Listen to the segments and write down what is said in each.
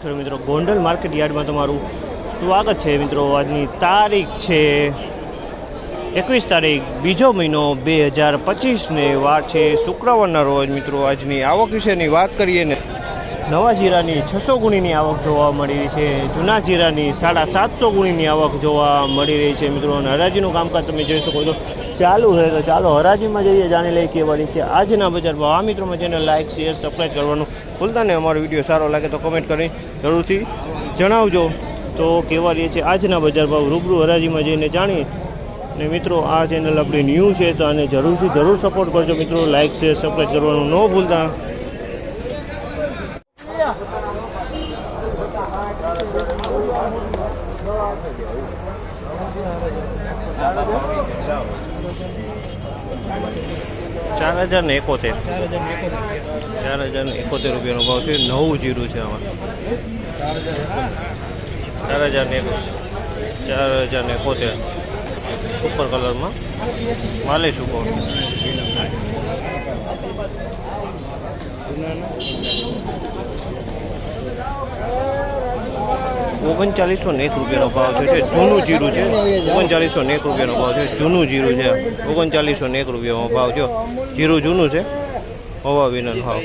ખેડૂત મિત્રો. ગોંડલ માર્કેટ યાર્ડમાં તમારું સ્વાગત છે મિત્રો. આજની તારીખ છે એકવીસ તારીખ, બીજો મહિનો બે હજાર પચીસને વાર છે. શુક્રવારના રોજ મિત્રો આજની આવક વિશેની વાત કરીએ ને નવા જીરાની છસો ગુણીની આવક જોવા મળી રહી છે. જૂના જીરાની સાડા સાતસો ગુણીની આવક જોવા મળી રહી છે મિત્રો. અને હરાજીનું કામકાજ તમે જોઈ શકો છો. ચાલુ છે તો ચાલો હરાજીમાં જઈએ, જાણી લઈએ કેવા રહી છે. આજના બજારમાં આ મિત્રોમાં જઈને લાઇક શેર સબસ્ક્રાઈબ કરવાનું ભૂલતા ને અમારો વીડિયો સારો લાગે તો કમેન્ટ કરી જરૂરથી જણાવજો. તો કેવા રહી છે આજના બજાર ભાવ? રૂબરૂ હરાજીમાં જઈને જાણીએ. ને મિત્રો, આ ચેનલ આપણી ન્યૂ છે તો આને જરૂરથી જરૂર સપોર્ટ કરજો મિત્રો. લાઇક શેર સબસ્ક્રાઈબ કરવાનું ન ભૂલતા. ચાર હજાર ને એકોતેર. ચાર હજાર ને એકોતેર રૂપિયાનો ભાવ છે નવું જીરું છે આમાં. ચાર હજાર ને ચાર હજાર ને એકોતેર. ઉપર કલરમાં માલે સુકો ઓગણચાલીસો ને એક રૂપિયાનો ભાવ છે. જૂનું જીરું છે. ઓગણચાલીસો ને એક રૂપિયાનો ભાવ છે જૂનું જીરું છે. ઓગણચાલીસો ને એક રૂપિયાનો ભાવ છે જીરું જૂનું છે? હોવા વિનાનો ભાવ.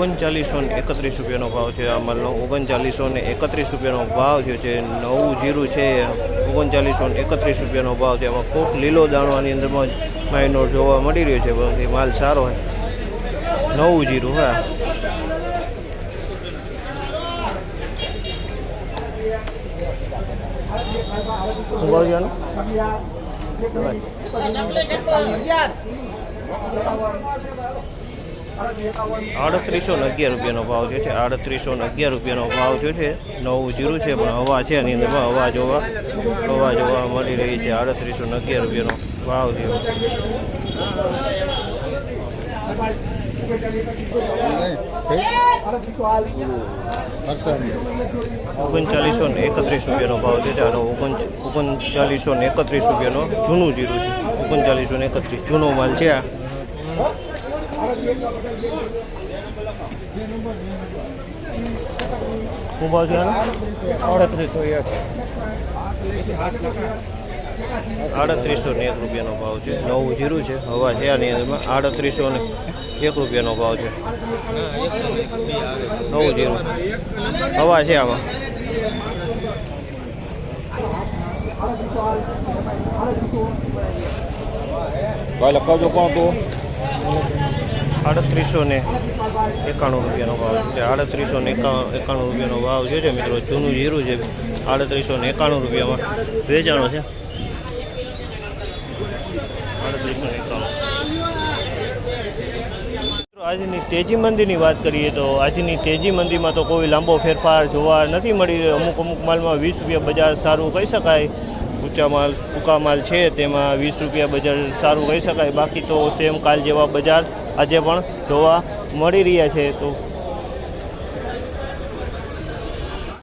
ઓગણચાલીસો ને એકત્રીસ રૂપિયાનો ભાવ છે આ માલનો. ઓગણચાલીસો ને એકત્રીસ રૂપિયાનો ભાવ જે છે, નવું જીરું છે. ઓગણચાલીસો ને એકત્રીસ રૂપિયાનો ભાવ છે. એમાં કોક લીલો દાણવાની અંદરમાં માઇનોર જોવા મળી રહ્યો છે. બાકી માલ સારો હોય નવું જીરું, હા. ભાવ આનો? આડત્રીસો અગિયાર રૂપિયાનો ભાવ થયો છે. આડત્રીસો ને અગિયાર રૂપિયાનો ભાવ થયો છે. નવું જીરું છે, પણ હવા છે એની અંદરમાં હવા જોવા હવા જોવા મળી રહી છે. આડત્રીસો અગિયાર રૂપિયાનો ભાવ થયો. ઓગણચાલીસો ને એકત્રીસ રૂપિયાનો ભાવ છે. આનો ઓગણ, ઓગણચાલીસો ને એકત્રીસ રૂપિયાનો જૂનું જીરું છે. ઓગણચાલીસો ને એકત્રીસ, જૂનો માલ છે આ. ભાવ છે અડત્રીસો એક આડત્રીસો ને એક રૂપિયાનો ભાવ છે. નવું જીરું છે. હવા છે આની અંદરમાં આડત્રીસો ને એક રૂપિયાનો ભાવ છે. નવું જીરું. હવા છે આમાં. ભાઈ લખાવજો કોણ તું આડત્રીસો ને એકાણું રૂપિયાનો ભાવ છે. આડત્રીસો ને એકાણું રૂપિયાનો ભાવ છે મિત્રો જૂનું જીરું છે. આડત્રીસો ને એકાણું રૂપિયામાં વેચાણો છે. આજની તેજી મંદીની વાત કરીએ તો આજની તેજી મંદીમાં તો કોઈ લાંબો ફેરફાર જોવા નથી મળી અમુક અમુક માલમાં વીસ રૂપિયા બજાર સારું કહી શકાય. ઊંચા માલ, ટૂંકા માલ છે, તેમાં વીસ રૂપિયા બજાર સારું કહી શકાય. બાકી તો સેમ કાલ જેવા બજાર આજે પણ જોવા મળી રહ્યા છે. તો